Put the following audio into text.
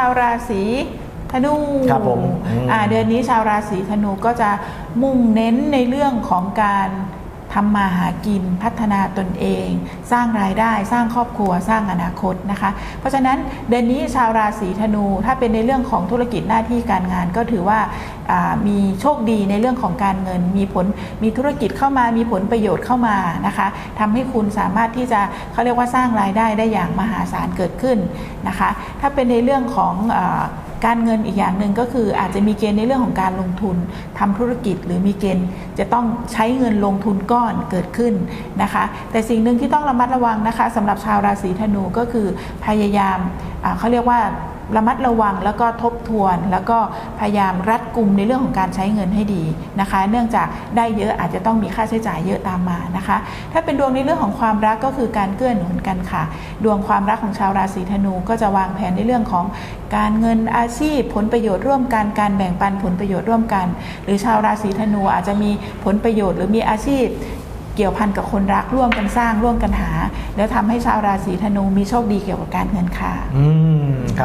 ชาวราศีธนูครับผมอืม อ่าเดือนนี้ชาวราศีธนูก็จะมุ่งเน้นในเรื่องของการ ทำมาหากินพัฒนาตนเอง สร้างรายได้ สร้างครอบครัวสร้างอนาคตนะคะ เพราะฉะนั้นเดือนนี้ชาวราศีธนู ถ้าเป็นในเรื่องของธุรกิจหน้าที่การงานก็ถือว่ามีโชคดีในเรื่องของการเงิน มีผลมีธุรกิจเข้ามามีผลประโยชน์เข้ามานะคะทำให้คุณสามารถที่จะเขาเรียกว่าสร้างรายได้ได้อย่างมหาศาลเกิดขึ้นนะคะ ถ้าเป็นในเรื่องของ การเงินอีกอย่างหนึ่งก็คืออาจจะมีเกณฑ์ในเรื่องของการลงทุนทำธุรกิจ หรือมีเกณฑ์จะต้องใช้เงินลงทุนก้อนเกิดขึ้นนะคะ แต่สิ่งหนึ่งที่ต้องระมัดระวังนะคะสำหรับชาวราศีธนูก็คือพยายามเขาเรียกว่า ระมัดระวังแล้วก็ทบทวน แล้วก็พยายามรัดกุมในเรื่องของการใช้เงินให้ดีนะคะ เนื่องจากได้เยอะอาจจะต้องมีค่าใช้จ่ายเยอะตามมานะคะ ถ้าเป็นดวงในเรื่องของความรักก็คือการเกื้อหนุนกันค่ะ ดวงความรักของชาวราศีธนูก็จะวางแผนในเรื่องของการเงินอาชีพ ผลประโยชน์ร่วมกันการแบ่งปันผลประโยชน์ร่วมกัน หรือชาวราศีธนูอาจจะมีผลประโยชน์หรือมีอาชีพเกี่ยวพันกับคนรักร่วมกันสร้างร่วมกันหา แล้วทำให้ชาวราศีธนูมีโชคดีเกี่ยวกับการเงินค่ะ อืมครับ